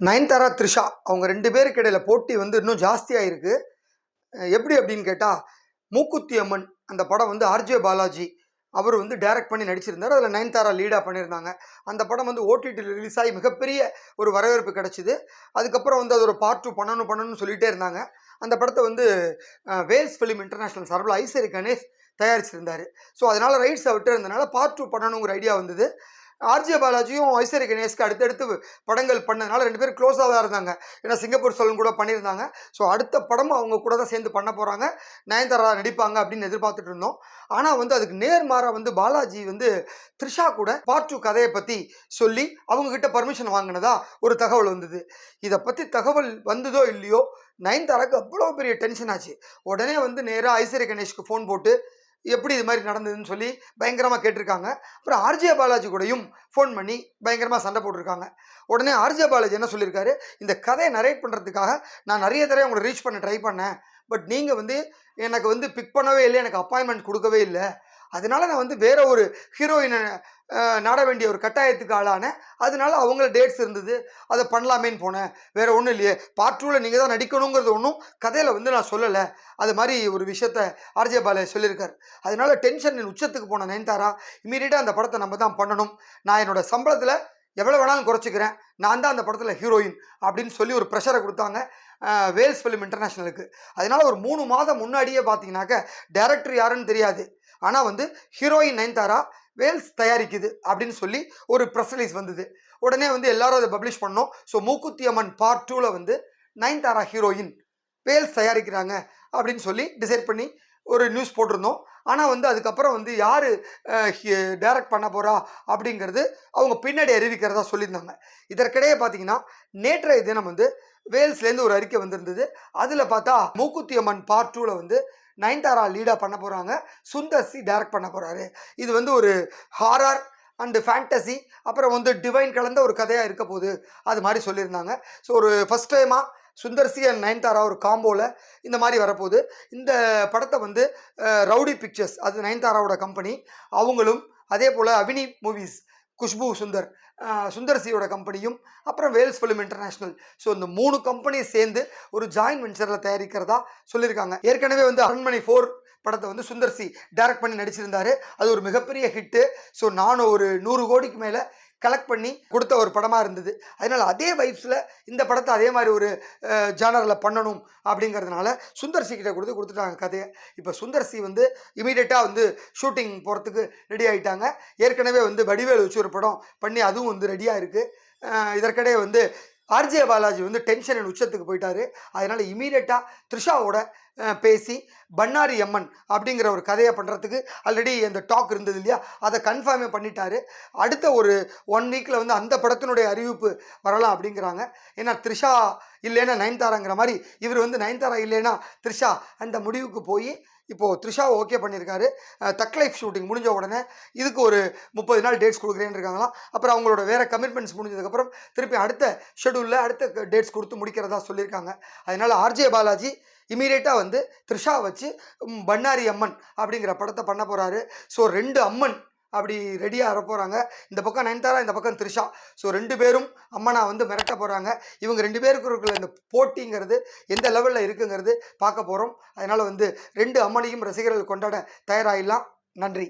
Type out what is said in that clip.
நயன்தாரா த்ரிஷா அவங்க ரெண்டு பேருக்கு இடையில போட்டி வந்து இன்னும் ஜாஸ்தியாகிருக்கு எப்படி அப்படின்னு கேட்டால் மூக்குத்தி அம்மன் அந்த படம் வந்து ஆர்ஜே பாலாஜி அவர் வந்து டைரக்ட் பண்ணி நடிச்சிருந்தார். அதில் நயன்தாரா லீடாக பண்ணியிருந்தாங்க. அந்த படம் வந்து ஓடிடியில் ரிலீஸ் ஆகி மிகப்பெரிய ஒரு வரவேற்பு கிடச்சிது. அதுக்கப்புறம் வந்து அது ஒரு பார்ட் டூ பண்ணணும் பண்ணணும்னு சொல்லிகிட்டே இருந்தாங்க. அந்த படத்தை வந்து வேல்ஸ் ஃபிலிம் இன்டர்நேஷ்னல் சார்பில் ஐசரி கணேஷ் தயாரிச்சிருந்தார். ஸோ அதனால் ரைட்ஸை விட்டு இருந்தனால பார்ட் டூ பண்ணணுங்கிற ஐடியா வந்தது. ஆர்ஜே பாலாஜியும் ஐஸ்வர்ய கணேஷ்க்கு அடுத்தடுத்து படங்கள் பண்ணதுனால ரெண்டு பேரும் க்ளோஸாக தான் இருந்தாங்க. ஏன்னா சிங்கப்பூர் சோழன் கூட பண்ணியிருந்தாங்க. ஸோ அடுத்த படமும் அவங்க கூட தான் சேர்ந்து பண்ண போகிறாங்க நயன்தாரா நடிப்பாங்க அப்படின்னு எதிர்பார்த்துட்டு இருந்தோம். ஆனால் வந்து அதுக்கு நேர்மாறாக வந்து பாலாஜி வந்து த்ரிஷா கூட பார்ட் டூ கதையை பற்றி சொல்லி அவங்கக்கிட்ட பர்மிஷன் வாங்கினதா ஒரு தகவல் வந்தது. இதை பற்றி தகவல் வந்ததோ இல்லையோ நயன்தாராக்கு அவ்வளோ பெரிய டென்ஷன் ஆச்சு. உடனே வந்து நேராக ஐஸ்வர்ய கணேஷ்க்கு ஃபோன் போட்டு எப்படி இது மாதிரி நடந்ததுன்னு சொல்லி பயங்கரமாக கேட்டிருக்காங்க. அப்புறம் ஆர்ஜே பாலாஜி கூடயும் ஃபோன் பண்ணி பயங்கரமாக சண்டை போட்டிருக்காங்க. உடனே ஆர்ஜே பாலாஜி என்ன சொல்லியிருக்காரு? இந்த கதையை நரேட் பண்ணுறதுக்காக நான் நிறைய தடவை உங்களை ரீச் பண்ண ட்ரை பண்ணேன். பட் நீங்கள் வந்து எனக்கு வந்து பிக் பண்ணவே இல்லை எனக்கு அப்பாயின்மெண்ட் கொடுக்கவே இல்லை. அதனால நான் வந்து வேற ஒரு ஹீரோயினை நாட வேண்டிய ஒரு கட்டாயத்துக்கு ஆளான அதனால அவங்கள டேட்ஸ் இருந்தது. அதை பண்ணலாமேன்னு போனேன். வேறு ஒன்றும் இல்லையே. பார்ட் டூவில் நீங்கள் தான் நடிக்கணுங்கிறது ஒன்றும் கதையில் வந்து நான் சொல்லலை. அது மாதிரி ஒரு விஷயத்த ஆர்ஜே பாலாஜி சொல்லியிருக்கார். அதனால டென்ஷன் உச்சத்துக்கு போன நயன்தாரா இமீடியட்டாக அந்த படத்தை நம்ம தான் பண்ணணும். நான் என்னோட சம்பளத்தில் எவ்வளோ வேணாலும் குறைச்சிக்கிறேன். நான் தான் அந்த படத்தில் ஹீரோயின் அப்படின்னு சொல்லி ஒரு ப்ரெஷரை கொடுத்தாங்க. வேல்ஸ் ஃபிலிம் இன்டர்நேஷ்னலுக்கு அதனால ஒரு மூணு மாதம் முன்னாடியே பார்த்தீங்கன்னாக்க டேரக்டர் யாருன்னு தெரியாது. ஆனால் வந்து ஹீரோயின் நயன்தாரா வேல்ஸ் தயாரிக்குது அப்படின்னு சொல்லி ஒரு ப்ரெஸ் ரிலீஸ் வந்தது. உடனே வந்து எல்லாரும் அதை பப்ளிஷ் பண்ணோம். ஸோ மூக்குத்தி அம்மன் பார்ட் டூவில் வந்து நயன்தாரா ஹீரோயின் வேல்ஸ் தயாரிக்கிறாங்க அப்படின்னு சொல்லி டிசைட் பண்ணி ஒரு நியூஸ் போட்டிருந்தோம். ஆனால் வந்து அதுக்கப்புறம் வந்து யார் டைரக்ட் பண்ண போகிறா அப்படிங்கிறது அவங்க பின்னாடி அறிவிக்கிறதா சொல்லியிருந்தாங்க. இதற்கிடையே பார்த்தீங்கன்னா நேற்றைய தினம் வந்து வேல்ஸ்லேருந்து ஒரு அறிக்கை வந்திருந்தது. அதில் பார்த்தா மூக்குத்தி அம்மன் பார்ட் டூவில் வந்து நயன்தாரா லீடாக பண்ண போகிறாங்க சுந்தர் சி டைரக்ட் பண்ண போகிறாரு இது வந்து ஒரு ஹாரர் அண்டு ஃபேண்டசி அப்புறம் வந்து டிவைன் கலந்த ஒரு கதையாக இருக்க போகுது. அது மாதிரி சொல்லியிருந்தாங்க. ஸோ ஒரு ஃபஸ்ட் டைமாக சுந்தர்சி அண்ட் நயன்தாரா ஒரு காம்போவில் இந்த மாதிரி வரப்போகுது. இந்த படத்தை வந்து ரவுடி பிக்சர்ஸ் அது நயன்தாராவோட கம்பெனி அவங்களும் அதே போல் அபினி மூவிஸ் குஷ்பு சுந்தர் சுந்தர்சியோட கம்பெனியும் அப்புறம் வேல்ஸ் ஃபிலிம் இன்டர்நேஷ்னல். ஸோ இந்த மூணு கம்பெனி சேர்ந்து ஒரு ஜாயின் வெஞ்சரில் தயாரிக்கிறதா சொல்லியிருக்காங்க. ஏற்கனவே வந்து அரண்மனை ஃபோர் படத்தை வந்து சுந்தர்சி டைரக்ட் பண்ணி நடிச்சிருந்தாரு. அது ஒரு மிகப்பெரிய ஹிட்டு ஸோ நானும் ஒரு நூறு கோடிக்கு மேலே கலெக்ட் பண்ணி கொடுத்த ஒரு படமாக இருந்தது. அதனால் அதே வைப்ஸில் இந்த படத்தை அதே மாதிரி ஒரு ஜானரில் பண்ணணும் அப்படிங்கிறதுனால சுந்தர்சி கிட்ட கொடுத்து கொடுத்துட்டாங்க கதையை. இப்போ சுந்தர்சி வந்து இமீடியட்டாக வந்து ஷூட்டிங் போகிறதுக்கு ரெடி ஆகிட்டாங்க ஏற்கனவே வந்து வடிவேல் வச்சு ஒரு படம் பண்ணி அதுவும் வந்து ரெடியாக இருக்குது இதற்கிடையே வந்து ஆர்ஜே பாலாஜி வந்து டென்ஷன் உச்சத்துக்கு போயிட்டாரு. அதனால் இமீடியட்டாக த்ரிஷாவோட பேசி பண்ணாரி அம்மன் அப்படிங்கிற ஒரு கதையை பண்ணுறதுக்கு ஆல்ரெடி அந்த டாக் இருந்தது இல்லையா? அதை கன்ஃபார்மே பண்ணிட்டாரு. அடுத்த ஒரு ஒன் வீக்கில் வந்து அந்த படத்தினுடைய அறிவிப்பு வரலாம் அப்படிங்கிறாங்க. ஏன்னா த்ரிஷா இல்லைன்னா நயன்தாராங்கிற மாதிரி இவர் வந்து நயன்தாரா இல்லைன்னா த்ரிஷா அந்த முடிவுக்கு போய் இப்போது த்ரிஷாவை ஓகே பண்ணியிருக்காரு. தக் லைஃப் ஷூட்டிங் முடிஞ்ச உடனே இதுக்கு ஒரு முப்பது நாள் டேட்ஸ் கொடுக்குறேன்னு இருக்காங்களாம். அப்புறம் அவங்களோட வேறு கமிட்மெண்ட்ஸ் முடிஞ்சதுக்கப்புறம் திருப்பி அடுத்த ஷெடியூலில் அடுத்த டேட்ஸ் கொடுத்து முடிக்கிறதா சொல்லியிருக்காங்க. அதனால் ஆர்ஜே பாலாஜி இமீடியட்டாக வந்து த்ரிஷா வச்சு பண்ணாரி அம்மன் அப்படிங்கிற படத்தை பண்ண போகிறாரு ஸோ ரெண்டு அம்மன் அப்படி ரெடியாக வர போகிறாங்க இந்த பக்கம் நயன்தாரா இந்த பக்கம் த்ரிஷா. ஸோ ரெண்டு பேரும் அம்மனா வந்து மிரட்ட போகிறாங்க இவங்க ரெண்டு பேருக்கு இருக்கிற இந்த போட்டிங்கிறது எந்த லெவலில் இருக்குங்கிறது பார்க்க போகிறோம் அதனால் வந்து ரெண்டு அம்மனையும் ரசிகர்கள் கொண்டாட தயாராகிடலாம் நன்றி.